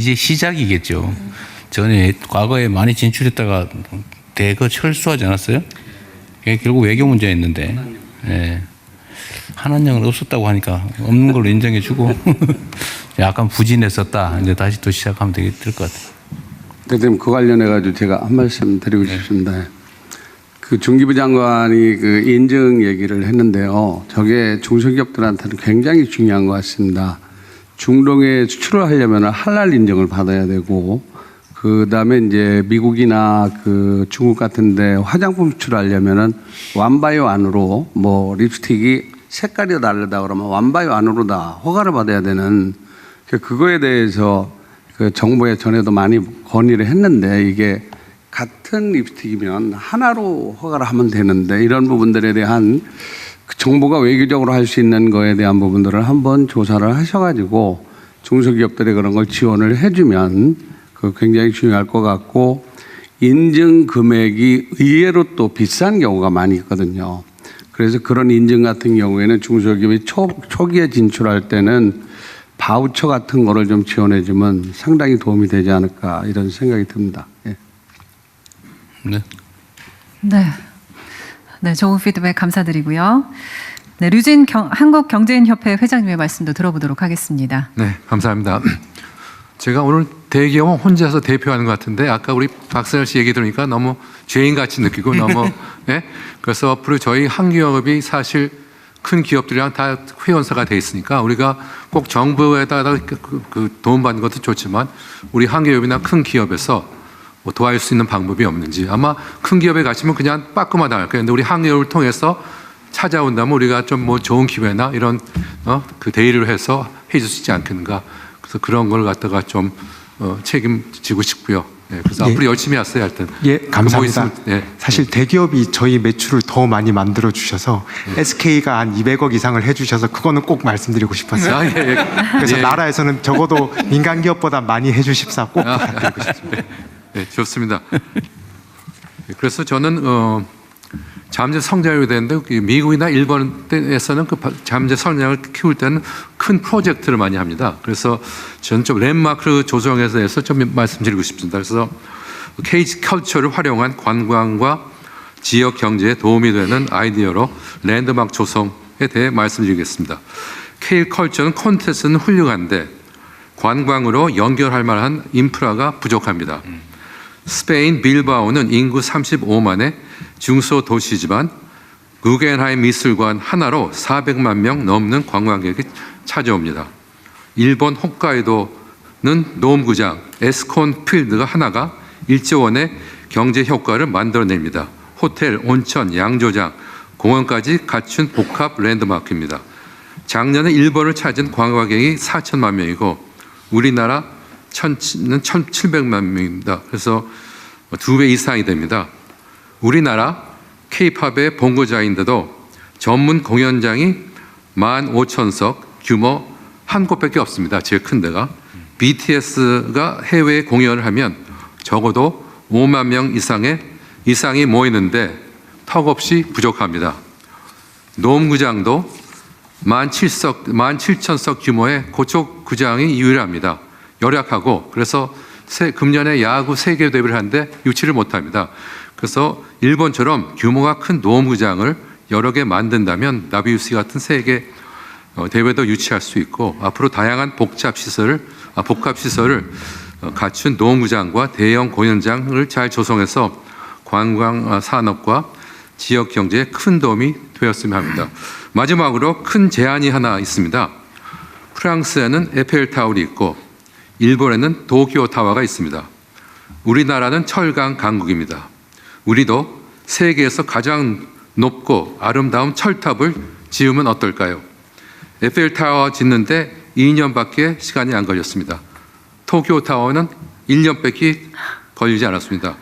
이제 시작이겠죠. 전에 과거에 많이 진출했다가 대거 철수하지 않았어요? 결국 외교 문제였는데, 예. 한한령은 없었다고 하니까 없는 걸로 인정해주고 약간 부진했었다. 이제 다시 또 시작하면 될 것 같아요. 대표님 그 관련해 가지고 제가 한 말씀 드리고 싶습니다. 그 중기부 장관이 그 인증 얘기를 했는데요. 저게 중소기업들한테는 굉장히 중요한 것 같습니다. 중동에 수출을 하려면 할랄 인증을 받아야 되고 그 다음에 이제 미국이나 그 중국 같은데 화장품 수출하려면은 완바이오 안으로 뭐 립스틱이 색깔이 다르다 그러면 완바이오 안으로 다 허가를 받아야 되는 그 그거에 대해서 그 정부에 전에도 많이 건의를 했는데 이게 같은 립스틱이면 하나로 허가를 하면 되는데 이런 부분들에 대한 그 정부가 외교적으로 할 수 있는 거에 대한 부분들을 한번 조사를 하셔가지고 중소기업들이 그런 걸 지원을 해주면 그 굉장히 중요할 것 같고 인증 금액이 의외로 또 비싼 경우가 많이 있거든요. 그래서 그런 인증 같은 경우에는 중소기업이 초, 초기에 진출할 때는 바우처 같은 거를 좀 지원해 주면 상당히 도움이 되지 않을까 이런 생각이 듭니다. 예. 네. 네. 네, 좋은 피드백 감사드리고요. 네, 류진 경, 한국경제인협회 회장님의 말씀도 들어보도록 하겠습니다. 네, 감사합니다. 제가 오늘 대기업은 혼자서 대표하는 것 같은데 아까 우리 박선열 씨 얘기 들으니까 너무 죄인 같이 느끼고 너무 네? 그래서 앞으로 저희 한기업이 사실 큰 기업들이랑 다 회원사가 돼 있으니까 우리가 꼭 정부에다 그, 그, 그 도움 받는 것도 좋지만 우리 한기업이나 큰 기업에서 뭐 도와줄 수 있는 방법이 없는지 아마 큰 기업에 가시면 그냥 빠꾸만 당할 거예요. 근데 우리 한기업을 통해서 찾아온다면 우리가 좀 뭐 좋은 기회나 이런 어, 그 대의를 해서 해줄 수 있지 않겠는가. 그래서 그런 걸 갖다가 좀 어, 책임지고 싶고요. 예, 그래서 예. 앞으로 열심히 하세요. 하여튼 예, 그뭐 감사합니다. 있으면, 예. 사실 대기업이 저희 매출을 더 많이 만들어 주셔서 네. SK가 한 200억 이상을 해주셔서 그거는 꼭 말씀드리고 싶었어요. 아, 예, 예. 그래서 예. 나라에서는 적어도 민간 기업보다 많이 해주십사 꼭 아. 부탁드리고 싶습니다. 네, 좋습니다. 예, 그래서 저는 어, 잠재 성장이 되는데 그 미국이나 일본에서는 그 바- 잠재 성장을 키울 때는 큰 프로젝트를 많이 합니다. 그래서 저는 좀 랜마크 조정에 대해서 좀 말씀드리고 싶습니다. 그래서 케이지 컬처를 활용한 관광과 지역 경제에 도움이 되는 아이디어로 랜드마크 조성에 대해 말씀드리겠습니다. K 컬처는 콘텐츠는 훌륭한데 관광으로 연결할 만한 인프라가 부족합니다. 스페인 빌바오는 인구 35만의 중소도시지만 구겐하임 미술관 하나로 400만 명 넘는 관광객이 찾아옵니다. 일본 홋카이도는 노음구장 에스콘 필드가 하나가 1조 원의 경제 효과를 만들어냅니다. 호텔, 온천, 양조장, 공원까지 갖춘 복합 랜드마크입니다. 작년에 일본을 찾은 관광객이 4천만 명이고 우리나라 천는 1,700만 명입니다. 그래서 두 배 이상이 됩니다. 우리나라 K-팝의 본고장인데도 전문 공연장이 15,000석 규모 한 곳밖에 없습니다. 제일 큰 데가. BTS가 해외 공연을 하면 적어도 5만 명 이상의 이상이 모이는데 턱없이 부족합니다. 노음구장도 17석, 17,000석 규모의 고척 구장이 유일합니다. 열악하고 그래서 세, 금년에 야구 세계 대회를 하는데 유치를 못합니다. 그래서 일본처럼 규모가 큰 노무장을 여러 개 만든다면 WC 같은 세계 어, 대회도 유치할 수 있고 앞으로 다양한 복잡 시설을 아, 복합 시설을 어, 갖춘 노무장과 대형 공연장을 잘 조성해서 관광 아, 산업과 지역 경제에 큰 도움이 되었으면 합니다. 마지막으로 큰 제안이 하나 있습니다. 프랑스에는 에펠타워이 있고 일본에는 도쿄 타워가 있습니다. 우리나라는 철강 강국입니다. 우리도 세계에서 가장 높고 아름다운 철탑을 지으면 어떨까요? 에펠타워 짓는데 2년밖에 시간이 안 걸렸습니다. 도쿄 타워는 1년밖에 걸리지 않았습니다.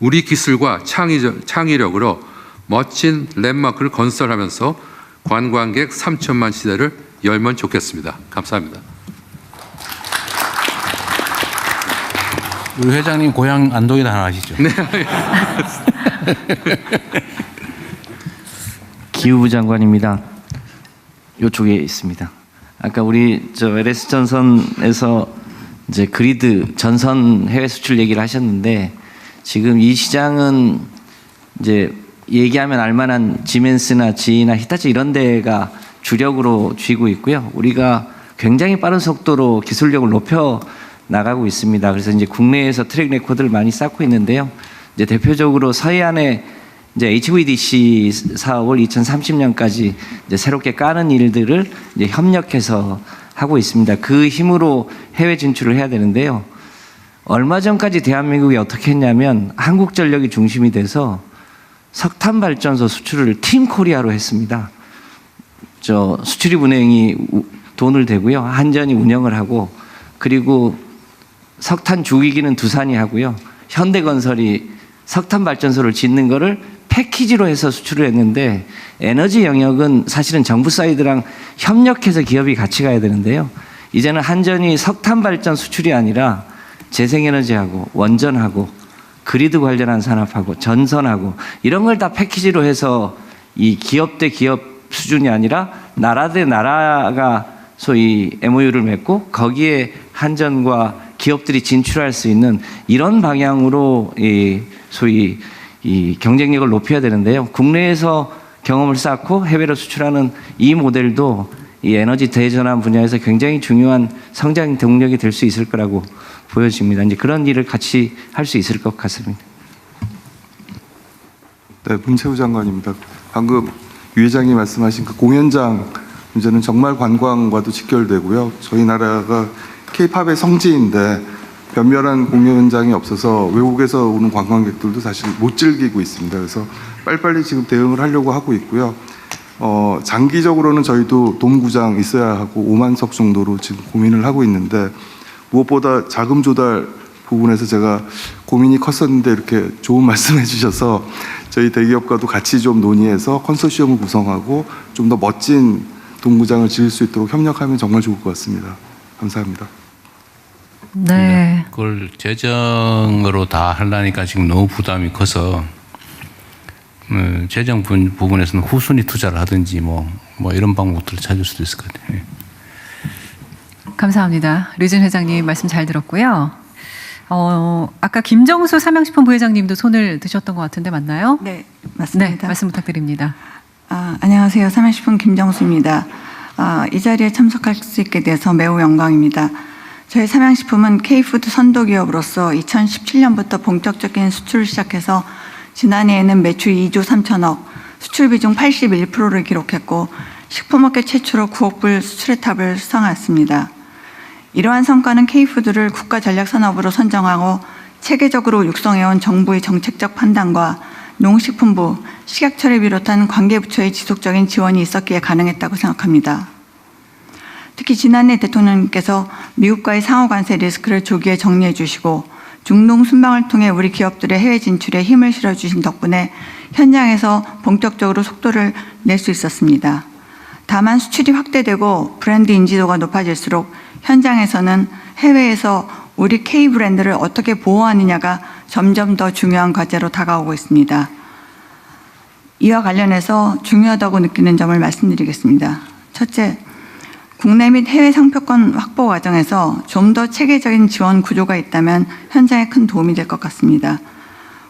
우리 기술과 창의적, 창의력으로 멋진 랜마크를 건설하면서 관광객 3천만 시대를 열면 좋겠습니다. 감사합니다. 우리 회장님 고향 안동이다 하나 아시죠? 기후부 장관입니다. 이쪽에 있습니다. 아까 우리 저 LS 전선에서 이제 그리드 전선 해외 수출 얘기를 하셨는데 지금 이 시장은 이제 얘기하면 알만한 지멘스나 지나 히타치 이런 데가 주력으로 쥐고 있고요. 우리가 굉장히 빠른 속도로 기술력을 높여 나가고 있습니다. 그래서 이제 국내에서 트랙 레코드를 많이 쌓고 있는데요. 이제 대표적으로 서해안에 이제 HVDC 사업을 2030년까지 이제 새롭게 까는 일들을 이제 협력해서 하고 있습니다. 그 힘으로 해외 진출을 해야 되는데요. 얼마 전까지 대한민국이 어떻게 했냐면 한국전력이 중심이 돼서 석탄 발전소 수출을 팀 코리아로 했습니다. 저 수출입 은행이 우- 돈을 대고요. 한전이 운영을 하고 그리고 석탄 주기기는 두산이 하고요. 현대건설이 석탄 발전소를 짓는 거를 패키지로 해서 수출을 했는데 에너지 영역은 사실은 정부 사이드랑 협력해서 기업이 같이 가야 되는데요. 이제는 한전이 석탄 발전 수출이 아니라 재생에너지하고 원전하고 그리드 관련한 산업하고 전선하고 이런 걸 다 패키지로 해서 이 기업 대 기업 수준이 아니라 나라 대 나라가 소위 MOU를 맺고 거기에 한전과 기업들이 진출할 수 있는 이런 방향으로 이 소위 이 경쟁력을 높여야 되는데요. 국내에서 경험을 쌓고 해외로 수출하는 이 모델도 이 에너지 대전환 분야에서 굉장히 중요한 성장 동력이 될 수 있을 거라고 보여집니다. 이제 그런 일을 같이 할 수 있을 것 같습니다. 네, 문채우 장관입니다. 방금 유 회장이 말씀하신 그 공연장 문제는 정말 관광과도 직결되고요. 저희 나라가 K-팝의 성지인데 변별한 공연장이 없어서 외국에서 오는 관광객들도 사실 못 즐기고 있습니다. 그래서 빨리빨리 지금 대응을 하려고 하고 있고요. 어, 장기적으로는 저희도 돔구장 있어야 하고 5만 석 정도로 지금 고민을 하고 있는데 무엇보다 자금 조달 부분에서 제가 고민이 컸었는데 이렇게 좋은 말씀해 주셔서 저희 대기업과도 같이 좀 논의해서 컨소시엄을 구성하고 좀 더 멋진 동구장을 지을 수 있도록 협력하면 정말 좋을 것 같습니다. 감사합니다. 네. 그걸 재정으로 다 하려니까 지금 너무 부담이 커서 음, 재정 부- 부분에서는 후순위 투자를 하든지 뭐, 뭐 이런 방법들을 찾을 수도 있을 것 같아요. 예. 감사합니다. 류진 회장님 말씀 잘 들었고요. 어, 아까 김정수 삼양식품 부회장님도 손을 드셨던 것 같은데 맞나요? 네, 네, 맞습니다. 말씀 부탁드립니다. 아, 안녕하세요. 삼양식품 김정수입니다. 아, 이 자리에 참석할 수 있게 돼서 매우 영광입니다. 저희 삼양식품은 K푸드 선도 기업으로서 2017년부터 본격적인 수출을 시작해서 지난해에는 매출 2조 3천억, 수출 비중 81%를 기록했고 식품업계 최초로 9억 불 수출의 탑을 수상했습니다. 이러한 성과는 K푸드를 국가 전략 산업으로 선정하고 체계적으로 육성해온 정부의 정책적 판단과 농식품부, 식약처를 비롯한 관계 부처의 지속적인 지원이 있었기에 가능했다고 생각합니다. 특히 지난해 대통령님께서 미국과의 상호 관세 리스크를 조기에 정리해 주시고 중동 순방을 통해 우리 기업들의 해외 진출에 힘을 실어 주신 덕분에 현장에서 본격적으로 속도를 낼 수 있었습니다. 다만 수출이 확대되고 브랜드 인지도가 높아질수록 현장에서는 해외에서 우리 K 브랜드를 어떻게 보호하느냐가 점점 더 중요한 과제로 다가오고 있습니다. 이와 관련해서 중요하다고 느끼는 점을 말씀드리겠습니다. 첫째, 국내 및 해외 상표권 확보 과정에서 좀 더 체계적인 지원 구조가 있다면 현장에 큰 도움이 될 것 같습니다.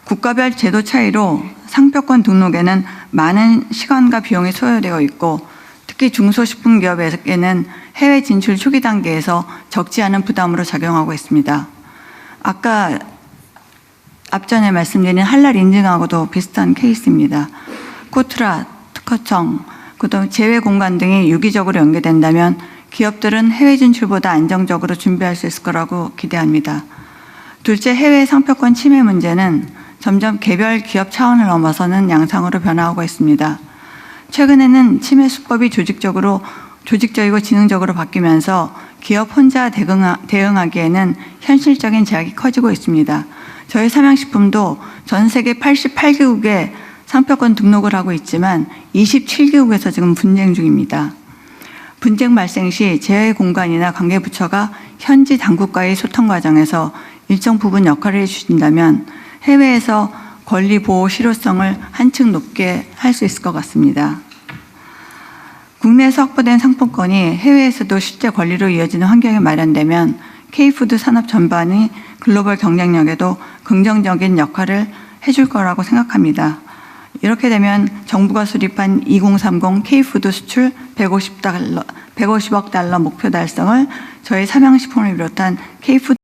국가별 제도 차이로 상표권 등록에는 많은 시간과 비용이 소요되어 있고 특히 중소식품기업에게는 해외 진출 초기 단계에서 적지 않은 부담으로 작용하고 있습니다. 아까 앞전에 말씀드린 한랄 인증하고도 비슷한 케이스입니다. 코트라, 특허청, 그다음 제외 공간 등이 유기적으로 연계된다면 기업들은 해외 진출보다 안정적으로 준비할 수 있을 거라고 기대합니다. 둘째, 해외 상표권 침해 문제는 점점 개별 기업 차원을 넘어서는 양상으로 변화하고 있습니다. 최근에는 침해 수법이 조직적으로 조직적이고 지능적으로 바뀌면서 기업 혼자 대응하, 대응하기에는 현실적인 제약이 커지고 있습니다. 저희 삼양식품도 전 세계 88개국에 상표권 등록을 하고 있지만 27개국에서 지금 분쟁 중입니다. 분쟁 발생 시 제외 공간이나 관계 부처가 현지 당국과의 소통 과정에서 일정 부분 역할을 해주신다면 해외에서 권리 보호 실효성을 한층 높게 할 수 있을 것 같습니다. 국내에서 확보된 상품권이 해외에서도 실제 권리로 이어지는 환경이 마련되면 K푸드 산업 전반이 글로벌 경쟁력에도 긍정적인 역할을 해줄 거라고 생각합니다. 이렇게 되면 정부가 수립한 2030 K푸드 수출 150달러, 150억 달러 목표 달성을 저희 삼양식품을 비롯한 K푸드